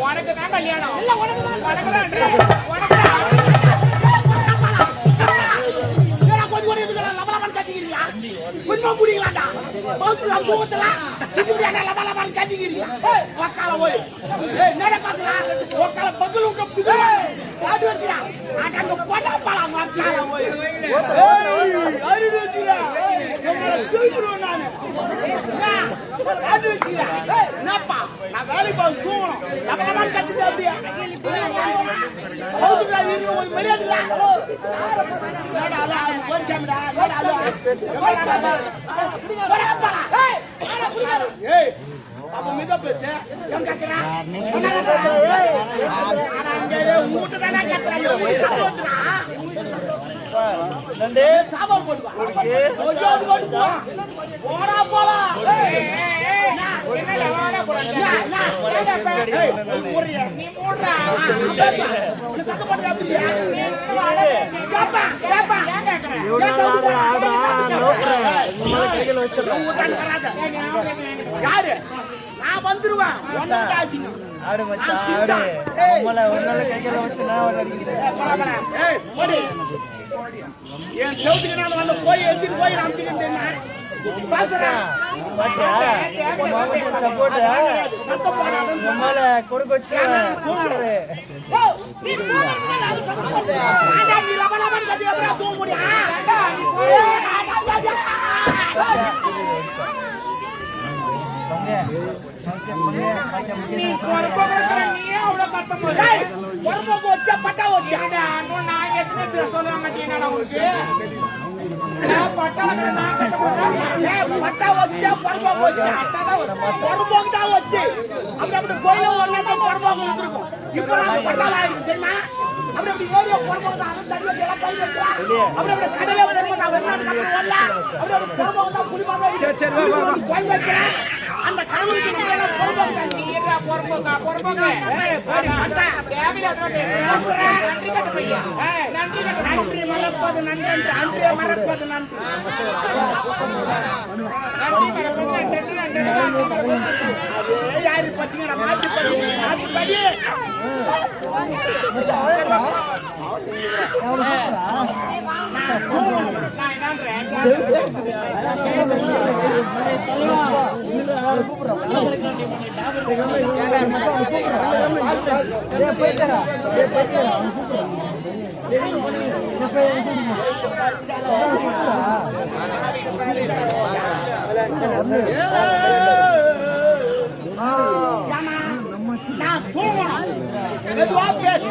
உனக்கு தான் கல்யாணம். இல்ல உனக்கு தான் உனக்கு தான் உனக்கு தான் ஏடா, கொஞ்சம் கூட இதுக்கு லபலபான்னு கத்திக்கிறீங்க? கொஞ்சம் புடிங்களாடா. தூக்கிடுவேன் நானு. என்னப்பா? நான் வேலைக்கு போய் தூங்கணும். லபலபான்னு கத்திட்டு அப்படியே. ஒரு மரியாதை ஏய், அப்ப மித பேச்சு. ஏன் கத்துறா? என்ன தானே கத்துறா. இவன் வீட்டு யாரு நான் வந்துருவேன் ஒன்னு ஆச்சு ஆடு மச்சான் ஆடு. நம்மள ஒரு நாள் கையில வச்சு நான் ஒரு அடிக்கிறேன் என் செவத்துக்கு நான் வந்து போய் எடுத்துட்டு போய் நான் அமுத்திக்கிட்டேன் நீ நீ அவ்வளவு வச்சா பட்டா வச்சா. எத்தனை பேர் சொல்ல மாட்டேங்கடா ஏய், பட்டா வச்சா பொறுப்புக்கு வச்சா. தான். அப்படி அப்படி வந்திருக்கும். இப்ப? அப்படி அப்படி ஏரியா தான் கை வைக்கிறா. அப்படி அப்படி. அப்படி அப்படி தான். கோயில் வைக்கிறேன். நம்ம எல்லாம் பொறுப்புக்கு? தான். நீ பட்டா. தேவையில்ல அதோட பேசுறேன் நன்றி கட்ட ஏய், நன்றி கட்ட நன்றி மறப்பது நன்றி அன்றே மறப்பது நன்றி. நன்றி மறப்பது நன்றி நன்றி மாறி யாரு பத்திங்கடா மாத்தி படி மாத்தி படி நான் என்னன்றேன் ஏமா நான் தூங்கணும் மெதுவா பேசு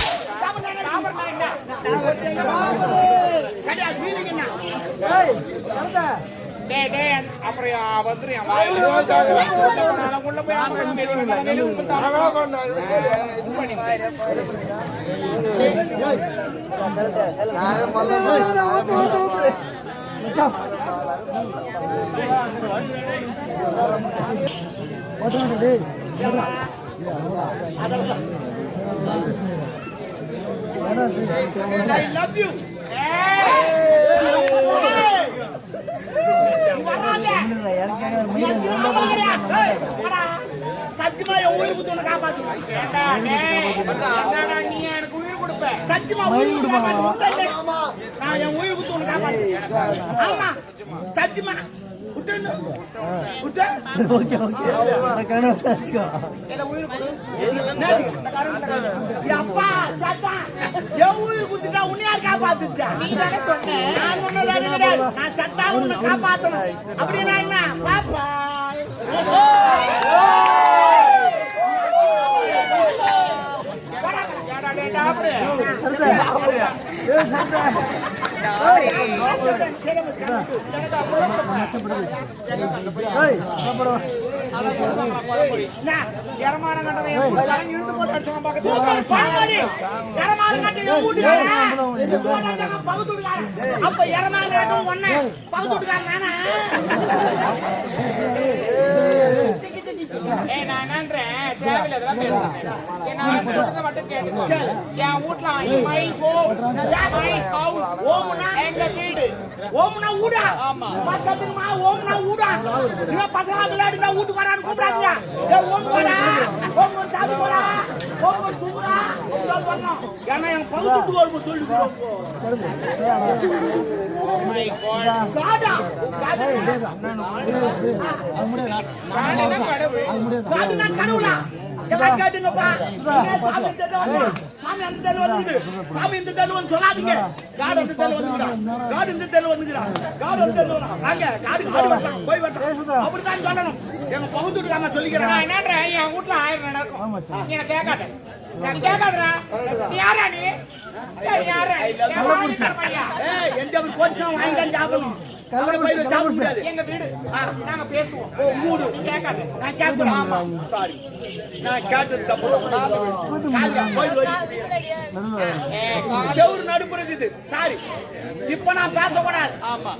அப்புறம் வந்துடும் என் வாயில நான் உள்ள போய் அப்புறம் வெளிய வெளிய இது பண்ணி I love you. சத்தியமா என் உயிருக்கு தூண காப்பாத்து ஏண்டா டேய் என்னடா நீ எனக்கு உயிர் கொடுப்ப சத்தியமா உயிருக்கு காப்பாத்து நான் என் உயிருக்கு தூண காப்பாத்து ஆமா சத்தியமா விட்டு விட்டு ஓகே ஓகே கனவு வச்சுக்கோ அப்பா சத்தா என் உயிர் குத்துட்டா உன்னை நீ தானே சொன்ன. நான் கிடையாது நான் சத்தா உன்னை காப்பாத்தணும். அப்படின்னா என்ன? பாப்பா. அப்ப ஏய், நான் என்னன்றேன், தேவையில்லாததெல்லாம் பேசாத. ஏய், நான் சொல்றதை மட்டும் கேட்டுக்கோ. என் வீட்ல எங்க வீடு. ஊடா. ஊடா. இவன் பசங்க வீட்டுக்கு வரான்னு கூப்பிடாதீங்க. ஏய் போடா போடா தூங்குடா. பண்ணோம் ஏன்னா என் வரும்போது சொல்லிக்கிறோம். காடா காடா கடவுள்? கடவுளா எல்லாம் கேட்டுங்கப்பா சாமி இந்த வந்து சாமி அந்த தெரு வந்துக்குது சாமி இந்த தெரு வந்து சொல்லாதீங்க காடு அந்த தெரு வந்துக்கிறான் காடு இந்த தெரு வந்துக்கிறான் காடு அந்த தெரு வாங்க போய் அப்படித்தான் சொல்லணும் எங்க பகுத்துட்டு நான் சொல்லிக்கிறேன் நான் என் வீட்ல ஆயிரம் நடக்கும். நீ என்னை கேட்காத. நீ கேட்காதடா. நீ யாரா நீ? ஏய், எந்த ஒரு கோச்சினா வாங்கி தான் சாப்பிடணும் எங்க வீடு? நாங்க பேசுவோம். மூடு. கேட்காத. நான் கேட்பேன். சாரி. நான் கேட்டது தப்பு செவுரு நடுப்புறது இது சாரி. இப்ப நான் பேசக்கூடாது. ஆமா.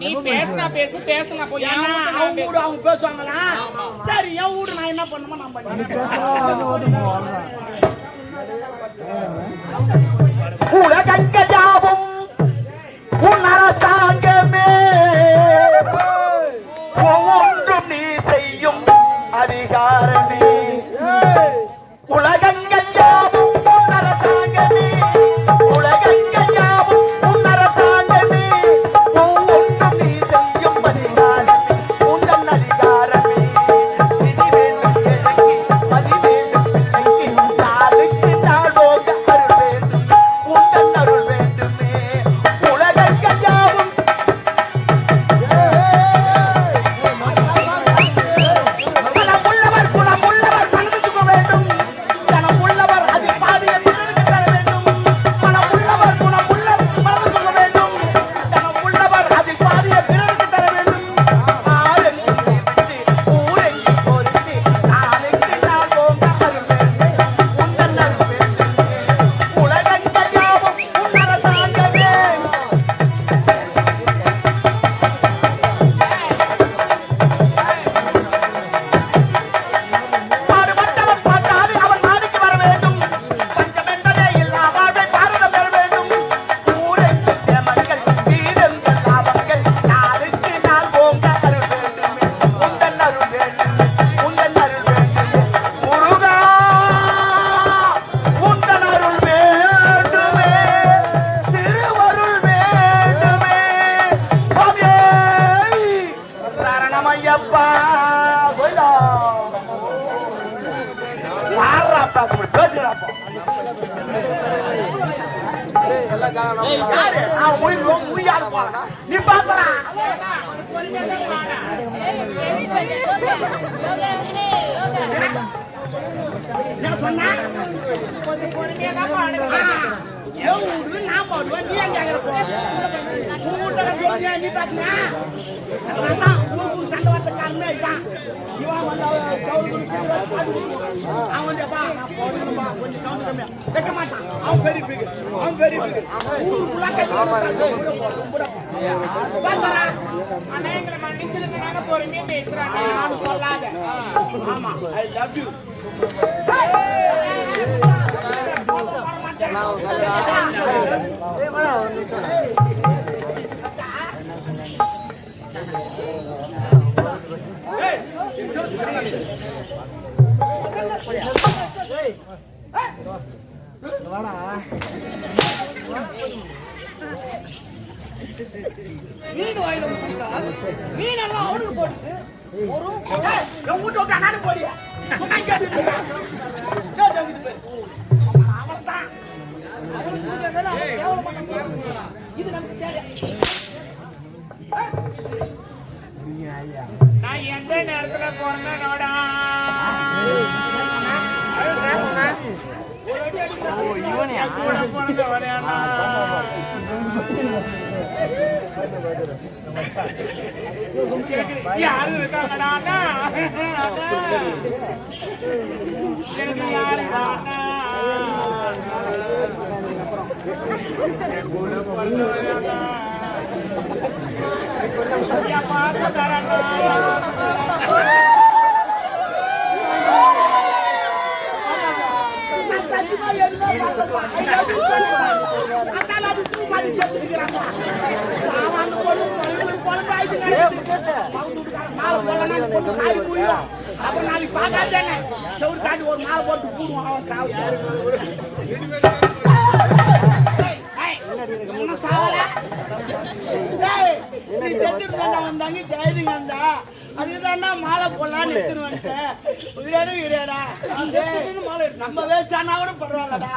நீ பேசுனா பேசு பேசுனா போய் ஏன்னா அவங்க வீடு. அவங்க பேசுவாங்களா சரி என் வீடு நான் என்ன பண்ணுமோ நான் பண்ணுவேன். சரணமையப்பா கோயிலா யாராப்பா அப்படி பேசுறாப்பா யாரு அவன் மொழி மொழியா இருப்பானா நீ பாக்குறா என்ன சொன்னா கொஞ்சம் பொறுமையா தான் பாடுங்க. என் வீடு நான் பாடுவேன் நீ எங்க கேக்குறப்போ உன் வீட்டுல சொல்லியா நீ பாத்தியா அதான் ஊருக்கு சண்டை வரத்த காரணமே இதுதான் இவன் வந்து அவன் கவுருக்கு பாட்டு கொடுக்குறான். அவன் வந்து அப்பா நான் போடுறேன்ப்பா கொஞ்சம் சவுண்ட் கம்மியா வைக்க மாட்டான் அவன் பெரிய பிகு அவன் பெரிய பிகு ஊருக்குள்ள பாத்தரா அண்ணா, எங்களை மன்னிச்சிடுங்க, நாங்க பொறுமையா பேசுறோம். நான் சொல்லாத ஆமா ஐ லவ் யூ மீன் வாயில மீன் எல்லாம் அவனுக்கு போட்டு ஒரு என் வீட்டு விட்டு போறியா சொன்னா கேட்டுட்டு இது நமக்கு தேவை நான் எந்த நேரத்துல யாரு இருக்காங்கடா எனக்கு கூட பிறந்தவனே அண்ணா. என் பாசக்காரன் அண்ணா. நான் சத்தியமா எதுவுமே பண்ணலப்பா. I love you சொல்லுப்பா. அதனால அது பூ மாதிரி சேர்த்துக்கிறாங்க. அவன் அந்த பொண்ணு குழம்பு குழம்பு ஆயிடுச்சு நடக்குது. பக்கத்து வீட்டுக்காரன் மாலை போடலன்னா காய் போயிடும். அப்புறம் நாளைக்கு பார்க்காதேன்னு செவுரு தாண்டி ஒரு மாலை போட்டு கூடுவான் அவன் சாவு. அதுதான்டா மாலை போடலான்னு எடுத்துட்டு வந்துட்டேன். உயிரோட உயிரோடா டேய், நம்ம வேஸ்ட் ஆனா கூட பரவாயில்லடா.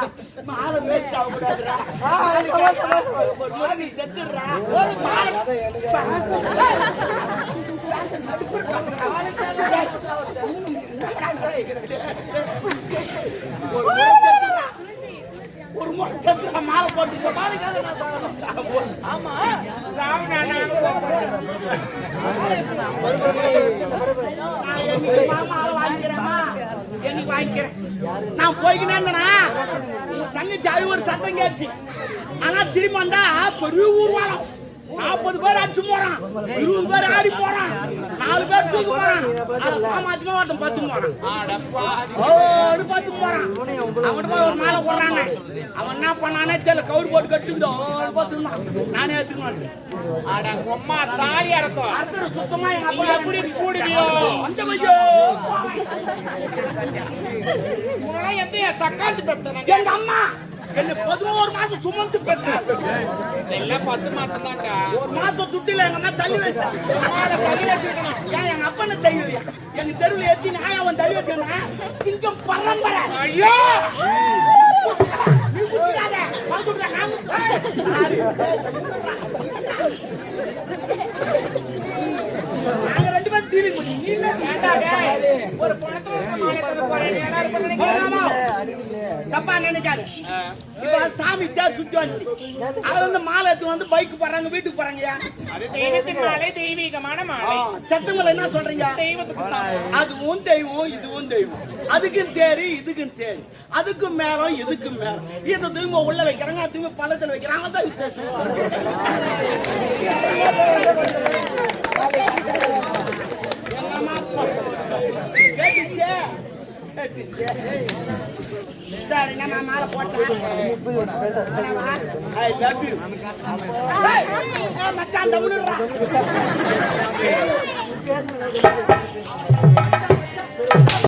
மாலை வேஸ்ட் ஆக கூடாதுடா. நீ செத்துடுறா. ஒரு மாலை ஒரு முறை செத்துடா மாலை போட்டு மாலைக்காக நான் சாகணும். ஆமா சாவுடா அண்ணா. நான் என்னைக்கு மாமா ஆளை வாங்கிக்கிறேம்மா? என்னைக்கு வாங்கிக்கிறேன். நான் போய்க்கினே இருந்தேனா, உங்க தங்கச்சி அது ஒரு சத்தம் கேட்டுச்சு. ஆனா திரும்பி வந்தா பெரிய ஊர்வலம். நாற்பது பேர் அடிச்சு போறான் இருபது பேர் ஆடி போறான் நாலு பேர் தூக்கு போறான். சாமாத்தியமா ஒருத்தன் பத்து போறான். பத்து போறான். அவன் போய் ஒரு மாலை போடுறானே. அவன் என்ன பண்ணானே தெரியல. கவுரு போட்டு கட்டுக்கிட்டோம் பத்து நானே எடுத்துக்க மாட்டேன் அட உம்மா தாலியா இருக்கும் அடுத்தது சுத்தமா எங்க அப்பா எப்படி கூடுவியோ அந்த உனக்கு எந்த தக்காளி பெத்தனங்க எங்க அம்மா. என்ன பதினோரு மாசம் சுமந்து பெற்று. எல்லாம் பத்து மாசம் தான்டா ஒரு மாசம் துட்டில எங்க அம்மா தள்ளி வச்சா. தள்ளி வச்சுக்கணும் ஏன் எங்க அப்பனை வையா எங்க தெருவில் ஏத்தி நான் அவன் தள்ளி வச்சிருந்தேன் சிங்கம் பரம்பரை. ஐயோ! நீ குடிக்காத பால் குடிக்கா நான் நாங்க ரெண்டு பேரும் டிவி பண்ணி நீ என்ன ஏன்டா டேய்? ஒரு பணத்துல இருக்க மாநிலத்துல போறேன். தப்பா நினைக்காது இப்ப சாமி தேர் சுத்தி வந்துச்சு. அதுல இருந்து மாலை எடுத்து வந்து பைக் போறாங்க வீட்டுக்கு போறாங்கயா அது தெய்வத்தின் மாலை தெய்வீகமான மாலை. சத்தங்களை என்ன சொல்றீங்க? தெய்வத்துக்கு. அதுவும் தெய்வம் இதுவும் தெய்வம். அதுக்கும் தேரு இதுக்கும் தேரு. அதுக்கும் மேலம் இதுக்கும் மேலம். இதை தூங்க உள்ள வைக்கிறாங்க அது தூங்க பள்ளத்துல வைக்கிறாங்க தான் வித்தியாசம் எங்க அம்மா அப்பா. கேட்டுச்சே? கேட்டுச்சே? சரி நம்ம மாலை போட்டேன் ஐ லவ் யூ மச்சான் தமிழ்றா